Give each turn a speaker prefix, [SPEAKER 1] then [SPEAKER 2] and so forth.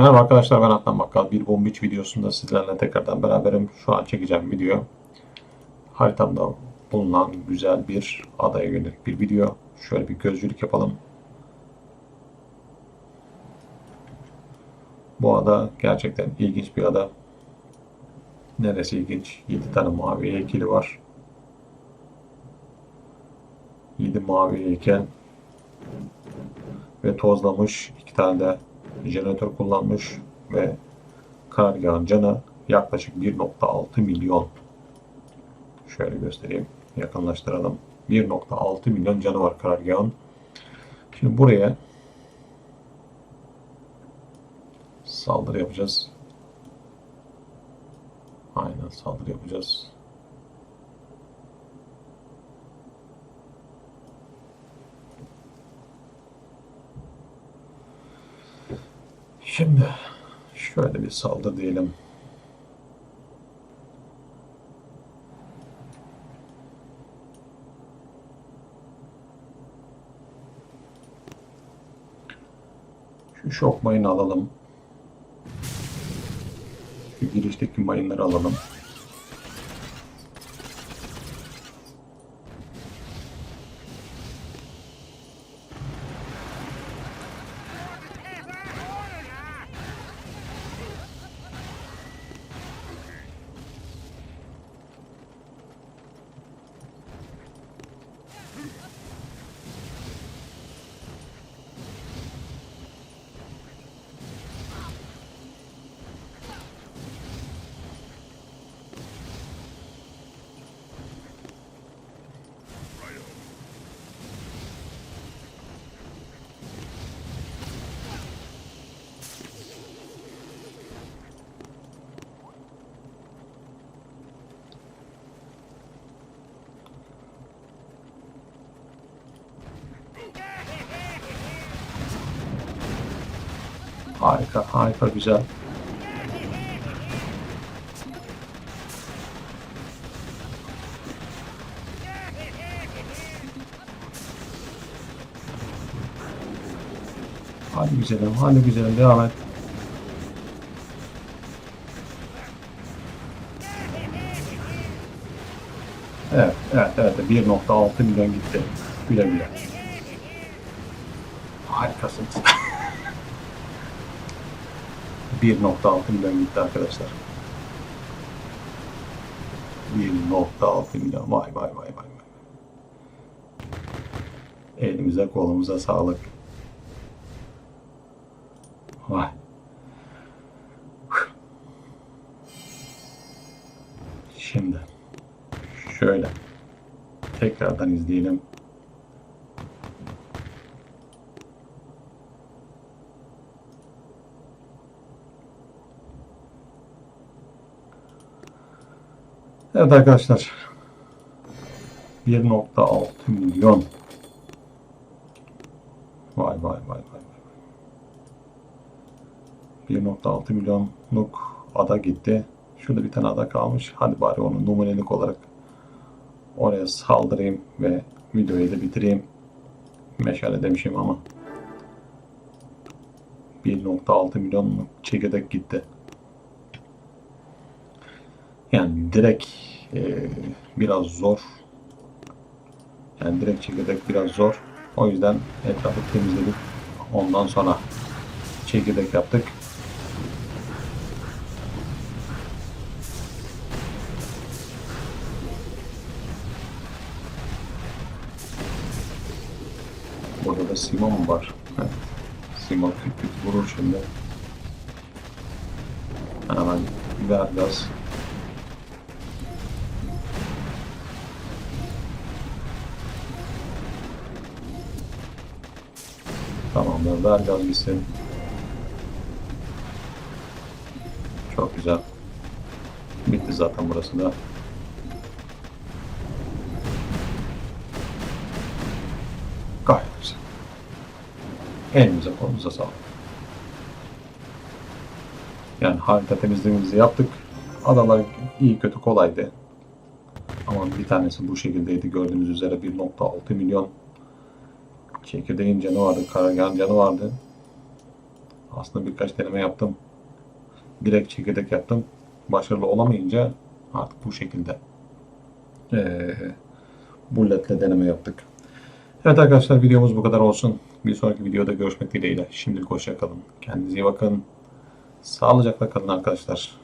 [SPEAKER 1] Merhaba arkadaşlar ben Adnan Bakkal. Bir Bombiç videosunda sizlerle tekrardan beraberim. Şu an çekeceğim video. Haritamda bulunan güzel bir adaya yönelik bir video. Şöyle bir gözcülük yapalım. Bu ada gerçekten ilginç bir ada. Neresi ilginç? 7 tane mavi heykeli var. 7 mavi heykel ve tozlamış. iki tane de jeneratör kullanmış ve karargahın canı yaklaşık 1.6 milyon. Şöyle göstereyim. Yakınlaştıralım. 1.6 milyon canı var karargahın. Şimdi buraya saldırı yapacağız. Aynen saldırı yapacağız. Şimdi şöyle bir saldır diyelim. Şu şok mayını alalım. Şu girişteki mayınları alalım. Harika, harika, güzel. Hadi güzelim, hadi güzelim, devam et. Evet, evet, evet. 1.6 milyon gitti. Güle güle. Harikasın. 1.6 milyon gitti arkadaşlar. 1.6 milyon. Vay vay vay vay. Elimize kolumuza sağlık. Vay. Şimdi şöyle tekrardan izleyelim. Evet arkadaşlar. 1.6 milyon. Vay vay vay vay. vay. 1.6 milyonluk ada gitti. Şurada bir tane ada kalmış. Hadi bari onu numunelik olarak oraya saldırayım ve videoyu da bitireyim. Meşale demişim ama 1.6 milyonluk çekirdek gitti. Yani direkt e, biraz zor. Yani direkt çekirdek biraz zor. O yüzden etrafı temizledik. Ondan sonra çekirdek yaptık. Burada da Simon var. Evet. Simon küt küt vurur şimdi. Hemen ver gaz. Tamamdır. Ver gaz. Çok güzel. Bitti zaten burası da. Gayet güzel. Elimize kolumuza sağlık. Yani harita temizliğimizi yaptık. Adalar iyi kötü kolaydı. Ama bir tanesi bu şekildeydi. Gördüğünüz üzere 1.6 milyon Çekirdeğin canı vardı, karargahın canı vardı. Aslında birkaç deneme yaptım. Direkt çekirdek yaptım. Başarılı olamayınca artık bu şekilde ee, bulletle deneme yaptık. Evet arkadaşlar videomuz bu kadar olsun. Bir sonraki videoda görüşmek dileğiyle. Şimdilik hoşça kalın. Kendinize iyi bakın. Sağlıcakla kalın arkadaşlar.